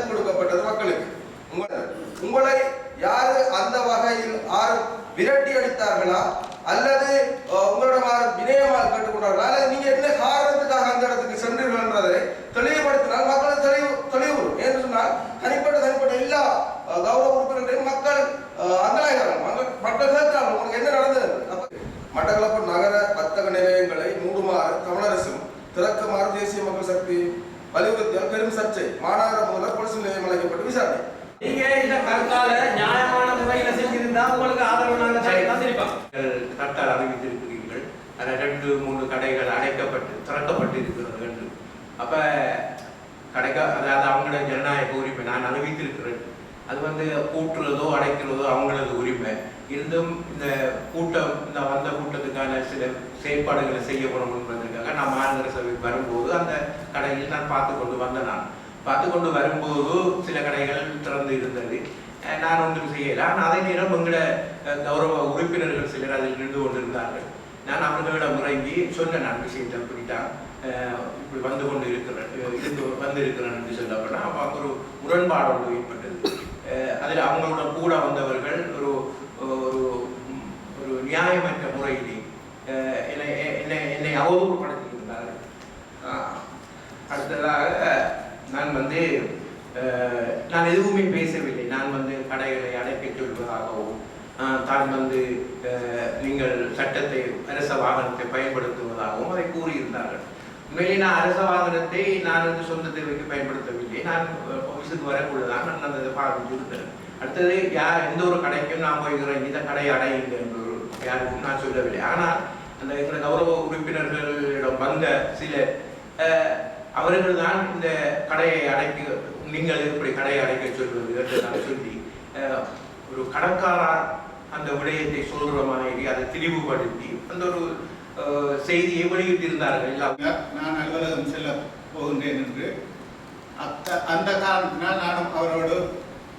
தங்களால் கொடுக்கப்பட்டது மக்களுக்கு. உங்களை உங்களை யாரு அந்த வகையில் ஆறு விரட்டி அடித்தார்களா? அல்லது அஹ், உங்களிடம் யாரும் வினயமாக கேட்டுக்கொண்டார்களா? அல்லது நீங்க என்ன காரணத்துக்காக அந்த இடத்துக்கு சென்றீர்கள் என்றதை தெளிவுபடுத்தினால் மக்கள் தெளிவு தெளிவு வரும் ஏன்னு சொன்னால் தனிப்பட்ட தனிப்பட்ட எல்லா கௌரவ உறுப்பினர்களையும் மக்கள் அங்கலாய்கிறார்கள். மக்கள் மக்கள் கேட்கிறார்கள் உங்களுக்கு என்ன நடந்தது? மட்டக்களப்பு நகர வர்த்தக நிலையங்களை மூடுமாறு தமிழரசும் திறக்குமாறு தேசிய மக்கள் சக்தி வலியுறுத்தியால் பெரும் சர்ச்சை. மாநகர முதல்வர் போலீஸ் நிலையம் அழைக்கப்பட்டு விசாரணை. நீங்க இந்த கருத்தால நியாயமான முறையில செஞ்சிருந்தா உங்களுக்கு ஆதரவு நாங்க கட்டால் அறிவித்திருக்கிறீர்கள். ரெண்டு மூணு கடைகள் அடைக்கப்பட்டு திறக்கப்பட்டு இருக்கிறது என்று. அப்ப கடைக்க அதாவது அவங்களோட ஜனநாயக உரிமை நான் அறிவித்திருக்கிறேன். அது வந்து கூட்டுறதோ அடைக்கிறதோ அவங்களது உரிமை. இருந்தும் இந்த கூட்டம் இந்த வந்த கூட்டத்துக்கான சில செயற்பாடுகளை செய்யப்படும் என்பதற்காக நான் மாநகர சபைக்கு வரும்போது அந்த கடையில் நான் பார்த்து கொண்டு வந்தேன் நான் பார்த்து கொண்டு வரும்போது சில கடைகள் திறந்து இருந்தது. நான் ஒன்றும் செய்யலை. ஆனால் அதே நேரம் எங்களோட கௌரவ உறுப்பினர்கள் சிலர் அதில் நின்று கொண்டிருந்தார்கள். நான் அவர்களிடம் முறைங்கி சொன்னேன் நான் விஷயத்தை அப்படித்தான் அஹ், இப்படி வந்து கொண்டு இருக்கிறேன் இருந்து வந்து இருக்கிறேன் என்று சொல்லப்போனா அப்போ ஒரு முரண்பாடு ஒன்று ஏற்பட்டது அதில் அவங்களோட கூட வந்தவர்கள் ஒரு நியாயமற்ற முறையிலே என்னை என்னை என்னை அவதூறுபடுத்தியிருந்தார்கள். அடுத்ததாக நான் வந்து நான் எதுவுமே பேசவில்லை. நான் வந்து கடைகளை அடைக்கச் சொல்வதாகவும் தான் வந்து நீங்கள் சட்டத்தை அரச வாகனத்தை பயன்படுத்துவதாகவும் அதை கூறியிருந்தார்கள். உண்மையிலே நான் அரச வாகனத்தை நான் வந்து சொந்த தேவைக்கு பயன்படுத்தவில்லை. நான் ஆஃபீஸுக்கு வரக்கூடதான் நான் அந்த இதை பாவிச்சிருந்தேன் அடுத்தது யார் எந்த ஒரு கடைக்கும் நான் போய்கிறேன் இந்த கடை அடையுங்க என்று யாருக்கும் நான் சொல்லவில்லை. ஆனால் அந்த எங்கள் கௌரவ உறுப்பினர்களிடம் வந்த சில அவர்கள் தான் இந்த கடையை அடைக்க நீங்கள் இப்படி கடையை அடைக்க சொல்வது என்று நான் சொல்லி அஹ், ஒரு கணக்காரர் அந்த விடயத்தை சொல்கிற மாதிரி அதை தெளிவுபடுத்தி அந்த ஒரு அஹ், செய்தியை வெளியிட்டிருந்தார்கள். நான் அலுவலகம் செல்ல போகின்றேன் என்று. அத்த அந்த காரணத்தினால் நானும் அவரோடு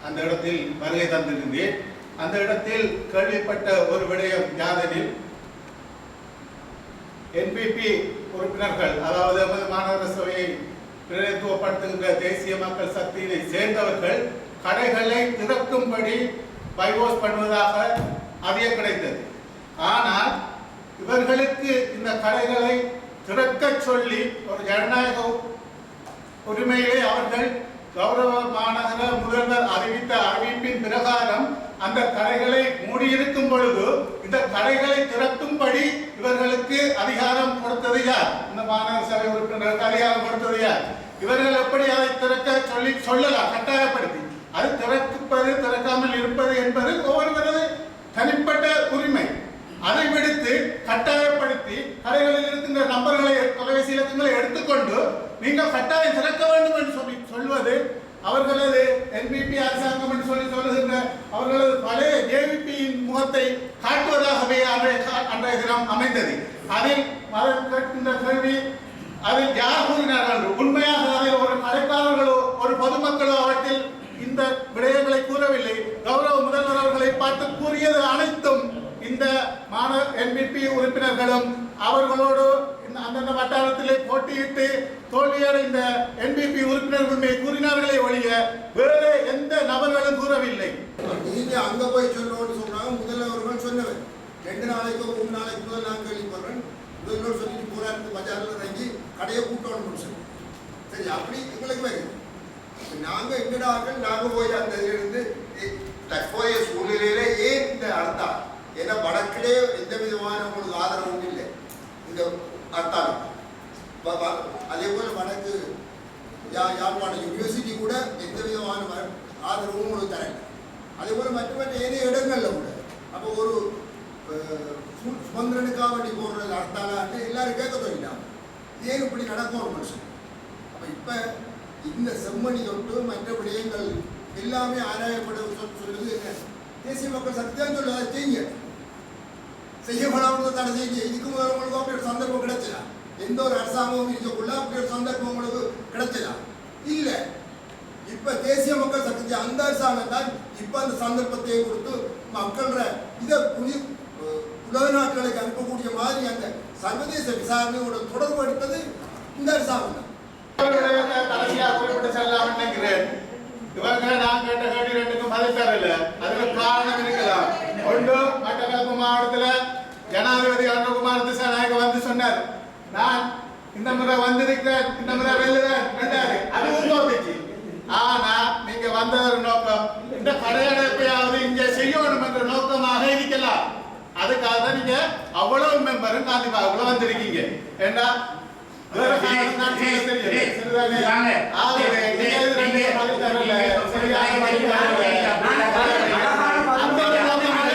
அந்த இடத்தில் வருகை தந்திருந்தேன். அந்த இடத்தில் கேள்விப்பட்ட ஒரு விடயம் யாதெனில் என்பிபி உறுப்பினர்கள் அதாவது எமது மாநகர சபையை பிரதித்துவப்படுத்துகின்ற தேசிய மக்கள் சக்தியினை சேர்ந்தவர்கள் கடைகளை திறக்கும்படி பைவோஸ் பண்ணுவதாக அறிய கிடைத்தது. ஆனால் இவர்களுக்கு இந்த கடைகளை திறக்க சொல்லி ஒரு ஜனநாயக உரிமையிலே அவர்கள் கௌரவ மாநகர முதல்வர் அறிவித்த அறிவிப்பின் பிரகாரம் அந்த கடைகளை மூடியிருக்கும் பொழுது இந்த கடைகளை திறக்கும்படி இவர்களுக்கு அதிகாரம் கொடுத்தது யார்? இந்த மாநகர சபை உறுப்பினர்களுக்கு அதிகாரம் கொடுத்தது யார்? இவர்கள் எப்படி அதை திறக்க சொல்லி சொல்லலாம் கட்டாயப்படுத்தி. அது திறப்பது திறக்காமல் இருப்பது என்பது ஒவ்வொருவரது தனிப்பட்ட உரிமை. அதை விடுத்து கட்டாயப்படுத்தி கடைகளில் இருக்கின்ற நம்பர்களை தொலைபேசி இலக்கங்களை எடுத்துக்கொண்டு நீங்கள் கட்டாயம் திறக்க வேண்டும் என்று சொல்லி சொல்வது அவர்களது என்பிபி அரசாங்கம் என்று சொல்லி சொல்லுகின்ற அவர்களது பழைய ஜேவிபியின் முகத்தை காட்டுவதாகவே அன்றைய கா- அன்றைய தினம் அமைந்தது அதில் அவர் கேட்கின்ற கேள்வி அதில் யார் கூறினார்கள் என்று. உண்மையாக அதில் ஒரு கடைக்காரர்களோ ஒரு பொதுமக்களோ அவற்றில் இந்த விடயங்களை கூறவில்லை கௌரவ முதல்வர் அவர்களை பார்த்து கூறியது அனைத்தும் இந்த மாணவ என்பிபி அவர்களோடு அந்தந்த வட்டாரத்திலே போட்டியிட்டு தோல்வியடைந்த என்பிபி உறுப்பினர்களுமே கூறினார்களே ஒழிய வேறு எந்த நபர்களும் கூறவில்லை. நீங்க அங்க போய் சொல்லணும்னு சொன்னாங்க முதல்வர்கள் சொன்னவர். ரெண்டு நாளைக்கோ மூணு நாளைக்கு முதல் நான் கேள்விப்படுறேன். முதல்வர் சொல்லிட்டு போராட்டத்து பஜாரில் இறங்கி கடையை கூட்டணும்னு சொல்லி சரி அப்படி எங்களுக்கு வருது இப்ப நாங்க எங்கடாக்கள் நாங்க போய் அந்த இதுல இருந்து தற்போதைய சூழ்நிலையில ஏன் இந்த அர்த்தம் ஏன்னா வடக்கிலே எந்த விதமான உங்களுக்கு ஆதரவும் இல்லை. இந்த அர்த்தம் அதே போல வடக்கு யா யாழ்ப்பாண யூனிவர்சிட்டி கூட எந்த விதமான ஆதரவும் உங்களுக்கு தரல. அதே போல மற்ற மற்ற ஏனைய இடங்களில் கூட. அப்போ ஒரு அஹ், சுமந்திரனுக்காக வேண்டி போடுறது அர்த்தாலான்னு எல்லாரும் கேட்க தொடங்கிட்டாங்க. ஏன் இப்படி நடக்கும் ஒரு மனுஷன்? அப்போ இப்போ இந்த செம்மணி தொட்டு மற்ற விடயங்கள் எல்லாமே ஆராயப்பட சொல்- சொல்லுது என்ன? தேசிய மக்கள் சக்தி தான் அதை செய்யுங்க. செய்யப்படாமல் தடை செய்ய இதுக்கு முதல்ல உங்களுக்கு அப்படி ஒரு சந்தர்ப்பம் கிடைச்சதா எந்த ஒரு அரசாங்கமும் இருக்கக்குள்ள அப்படி ஒரு சந்தர்ப்பம் உங்களுக்கு கிடைச்சதா இல்லை. இப்ப தேசிய மக்கள் சக்தி அந்த அரசாங்கம் தான் இப்ப அந்த சந்தர்ப்பத்தை கொடுத்து மக்கள இதை புனி உலக நாட்களுக்கு அனுப்பக்கூடிய மாதிரி அந்த சர்வதேச விசாரணையோட தொடர்பு எடுத்தது இந்த அரசாங்கம் தான் விடயத்தை குறிப்பிட்டு செல்லலாம் நினைக்கிறேன். இவங்க நான் கேட்ட கேள்வி ரெண்டுக்கும் பதில் தரல. அதுக்கு காரணம் இருக்கலாம் ஒன்று மட்டக்களப்பு மாவட்டத்துல ஜனாதிபதி அருண்குமார் திசாநாயக வந்து சொன்னார் நான் இந்த முறை வந்திருக்கிறேன் இந்த முறை வெல்லுவேன் ரெண்டாரு அதுவும் தோத்துச்சு ஆனா நீங்க வந்த ஒரு நோக்கம். இந்த கடையடைப்பையாவது இங்க செய்யணும் என்ற நோக்கமாக இருக்கலாம். அதுக்காக தான் நீங்க அவ்வளவு மெம்பரும் காந்தி பாகுல வந்திருக்கீங்க ஏன்னா. சரியான பதில் தரல. அந்த ஒரு நோக்கமாக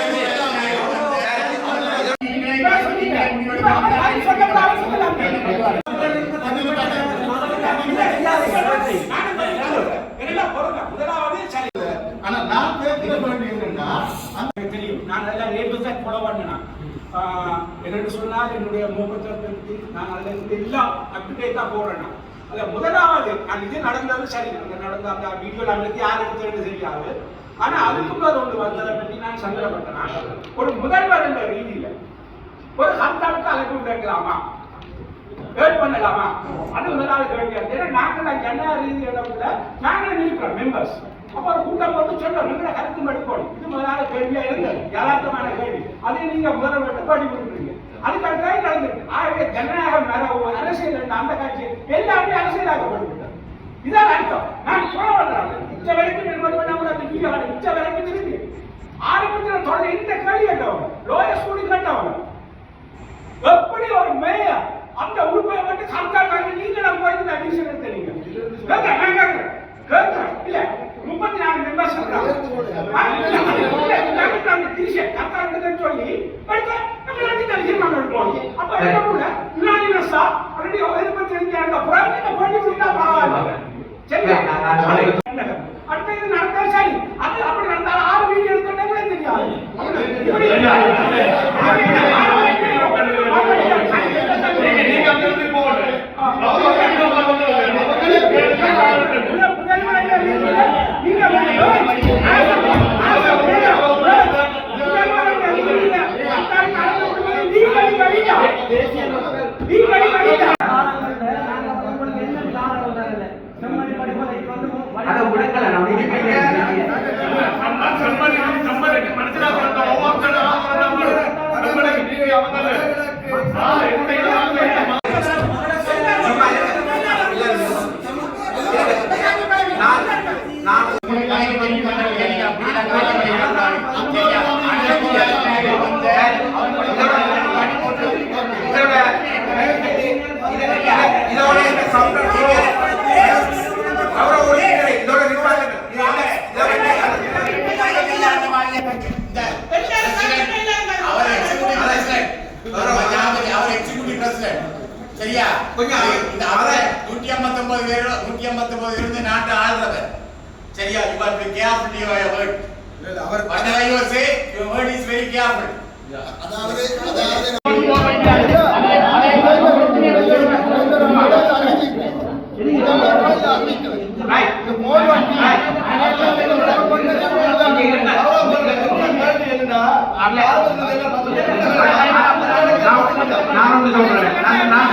ஆனா நான் கேட்கிற வேண்டிய என்னன்னா தெரியும். நான் அதெல்லாம் ஏபிள் தான் கொலை பண்ணினேன் என்னென்னு சொன்னால் என்னுடைய முகத்தை பற்றி நான் அதில் எல்லாம் அப்டேட்டாக அதில் முதலாவது நான் இது நடந்தது சரி. அந்த நடந்த அந்த வீடியோ நம்மளுக்கு யார் தெரியாது. ஆனா அதுக்கு ஒன்று வந்ததை பற்றி நான் சந்தேகப்பட்டேன். ஒரு முதல்வர் என்ற ரீதியில ஒரு ஹர்த்தாலுக்கு அழைப்பு விடலாமா? ஏட் பண்ணலாமா? அது முதலாவது கேள்வி. ஏன்னா நாங்கள் என்ன ரீதியில நாங்கள் இருக்கிறோம் மெம்பர்ஸ் அப்ப ஒரு கூட்டம் போட்டு சொல்றோம் எங்களை கருத்து எடுக்கணும். இது முதலாவது கேள்வியா இருந்தது. யதார்த்தமான கேள்வி. அதை நீங்க முதல்வர்கிட்ட படி கொடுக்குறீங்க. அதுக்கு அடுத்தது நடந்திருக்கு? ஆகவே ஜனநாயகம் மேல அரசியல் அந்த காட்சி எல்லாமே அரசியலாக்கப்பட்டு இதான் அர்த்தம். நான் சொல்ல வர்றேன். இச்ச வரைக்கும் என்பது நம்ம அந்த வர இச்ச வரைக்கும் இருக்கு ஆரம்பத்தில் தொடர்ந்து இந்த கேள்வி கேட்டவங்க லோயர் ஸ்கூலுக்கு கேட்டவங்க எப்படி ஒரு மேயர் அந்த உறுப்பை மட்டும் சர்க்கார் நீங்க நம்ம போய் அடிஷன் எடுத்தீங்க கேட்க இல்ல முப்பத்தி நாலு மெம்பர்ஸ் இருக்காங்க சொல்லி அடுத்து நம்ம ரெண்டு தீர்மானம் எடுப்போம். அப்ப என்ன பண்ண? யுனானிமஸா நீங்க பரவாயில்ல. சரியா அடுத்த இது நடந்தா சரி அது அப்படி நடந்தாலும் ஆறு வீடியோ எடுத்தோன்னே தெரியாது இப்படி அதை விடுக்கல நம்ம இதோட இந்த சம்பளம் அவரை ஒழிக்கிறேன் இதோட நிப்பாட்டுங்க சரியா கொஞ்சம் இந்த அவரை நூற்றி ஐம்பத்தொன்பது நூற்றி ஐம்பத்தொன்பது இருந்து நாட்டை ஆள்றவர் சரியா you are be careful your word our whatever you say your word is very careful அதாவது அதாவது நான் சொல்றேன் நான் நான்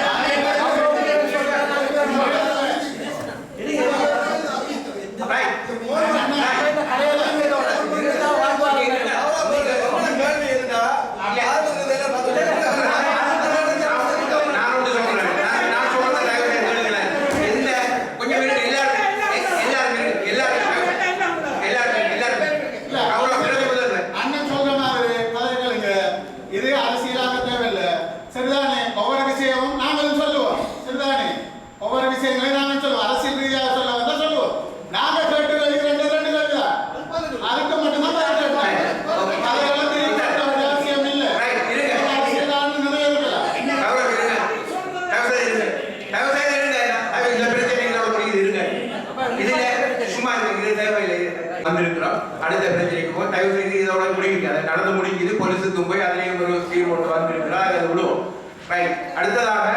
எல்லாரும் நான் ஒன்று சொல்றேன் நான் நான் சொல்றத தயவு செய்து கேளுங்களேன். எந்த கொஞ்சம் பேர் எல்லாரும் எல்லாரும் எல்லாரும் எல்லாரும் எல்லாரும் அவ்வளோ பிறகு முதல்ல அண்ணன் சொல்ற மாதிரி கதைகளுங்க இது அரசியலாக தேவையில்லை சரிதானே ஒவ்வொரு விஷயமும் நாங்களும் சொல்லுவோம் சரிதானே ஒவ்வொரு விஷயங்களையும் நாங்கள் சொல்லுவோம் அரசியல் ரீதியாக சொல்ல வந்தா சொல்லுவோம் நாங்க கேட்டு கேள்வி ரெண்டு ரெண்டு கேள்வி தான் அதுக்கு மட்டும்தான் பதில் கேட்பாங்க அதெல்லாம் திருப்பி கேட்க வேண்டிய அவசியம் இல்லை Right, இருங்க. அரசியலான நிறைய இருக்கலாம் தயவு இருங்க. தயவு செய்து இருங்க. தயவு செய்து இருங்க. அது இந்த பிரச்சனைகளோட முடியுது, இருங்க. இதுல சும்மா இருங்க, இது தேவையில்லை. வந்திருக்கிறோம் அடுத்த பிரச்சனைக்கு போய் தயவு செய்து இதோட முடியுது அதை நடந்து முடிக்குது போலீஸுக்கும் போய் அதிலேயும் ஒரு தீர்வு ஒன்று வந்திருக்கிறார். அதை விடுவோம். ரைட் அடுத்ததாக